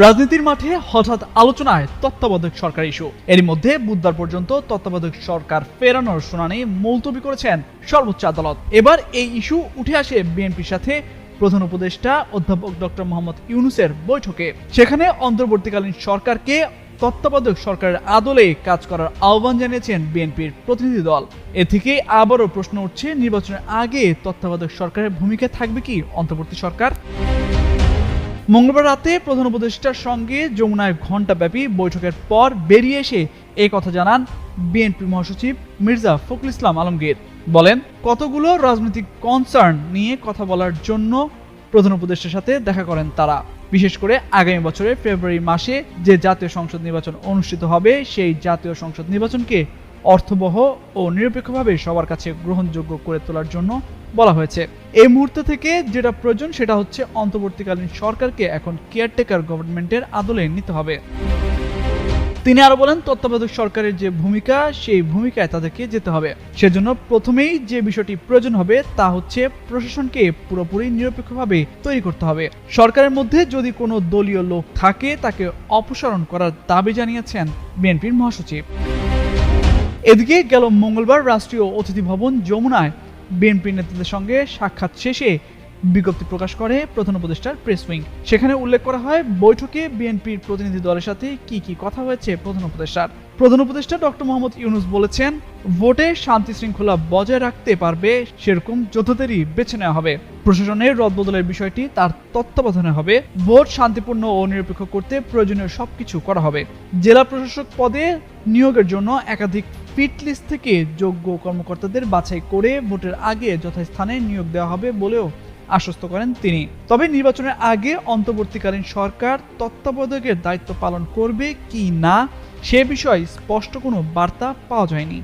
রাজনীতির মাঠে হঠাৎ আলোচনায় তত্ত্বাবধায়ক সরকার ইস্যু। এর মধ্যে বুধবার পর্যন্ত তত্ত্বাবধায়ক সরকার ফেরানোর শুনানি মুলতবি করেছেন সর্বোচ্চ আদালত। এবার এই ইস্যু উঠে আসে বিএনপির সাথে প্রধান উপদেষ্টা অধ্যাপক ডক্টর মোহাম্মদ ইউনুসের বৈঠকে। সেখানে অন্তর্বর্তীকালীন সরকারকে তত্ত্বাবধায়ক সরকারের আদলে কাজ করার আহ্বান জানিয়েছেন বিএনপির প্রতিনিধি দল। এ থেকে আবারও প্রশ্ন উঠছে, নির্বাচনের আগে তত্ত্বাবধায়ক সরকারের ভূমিকা থাকবে কি অন্তর্বর্তী সরকার? মঙ্গলবার রাতে প্রধান উপদেষ্টার সঙ্গে যমুনায় ঘণ্টাব্যাপী বৈঠকের পর বেরিয়ে এসে এই কথা জানান বিএনপি মহাসচিব মির্জা ফখরুল ইসলাম আলমগীর। বলেন, কতগুলো রাজনৈতিক কনসার্ন নিয়ে কথা বলার জন্য প্রধান উপদেষ্টার সাথে দেখা করেন তারা। বিশেষ করে আগামী বছরের ফেব্রুয়ারি মাসে যে জাতীয় সংসদ নির্বাচন অনুষ্ঠিত হবে, সেই জাতীয় সংসদ নির্বাচনকে অর্থবহ ও নিরপেক্ষভাবে সবার কাছে গ্রহণযোগ্য করে তোলার জন্য বলা হয়েছে। এই মুহূর্ত থেকে যেটা প্রয়োজন সেটা হচ্ছে অন্তর্বর্তীকালীন সরকারকে এখন কেয়ারটেকার গভর্নমেন্টের আদলে নিতে হবে। তিনি আরও বলেন, তত্ত্বাবধায়ক সরকারের যে ভূমিকা, সেই ভূমিকায় তাদেরকে যেতে হবে। সেজন্য প্রথমেই যে বিষয়টি প্রয়োজন হবে তা হচ্ছে প্রশাসনকে পুরোপুরি নিরপেক্ষভাবে তৈরি করতে হবে। সরকারের মধ্যে যদি কোনো দলীয় লোক থাকে, তাকে অপসারণ করার দাবি জানিয়েছেন বিএনপির মহাসচিব। এদিকে গেল মঙ্গলবার রাষ্ট্রীয় অতিথি ভবন যমুনায় বিএনপি নেতাদের সঙ্গে সাক্ষাৎ শেষে বিজ্ঞপ্তি প্রকাশ করে প্রধান উপদেষ্টার প্রেস উইং। সেখানে উল্লেখ করা হয়, বৈঠকে বিএনপির প্রতিনিধি দলের সাথে কি কি কথা হয়েছে প্রধান উপদেষ্টার। প্রধান উপদেষ্টা ডক্টর মোহাম্মদ ইউনুস বলেছেন, ভোটে শান্তি শৃঙ্খলা বজায় রাখতে পারবে, সেরকম যোদ্ধাদেরই বেছে নেওয়া হবে। প্রশাসনের রদবদলের বিষয়টি তার তত্ত্বাবধানে হবে। ভোট শান্তিপূর্ণ ও নিরপেক্ষ করতে প্রয়োজনীয় সবকিছু করা হবে। জেলা প্রশাসক পদে নিয়োগের জন্য একাধিক ফিট লিস্ট থেকে যোগ্য কর্মকর্তাদের বাছাই করে ভোটের আগে যথাস্থানে নিয়োগ দেওয়া হবে বলেও আশ্বস্ত করেন তিনি। তবে নির্বাচনের আগে অন্তর্বর্তীকালীন সরকার তত্ত্বাবধায়কের দায়িত্ব পালন করবে কি না, সে বিষয়ে স্পষ্ট কোনো বার্তা পাওয়া যায়নি।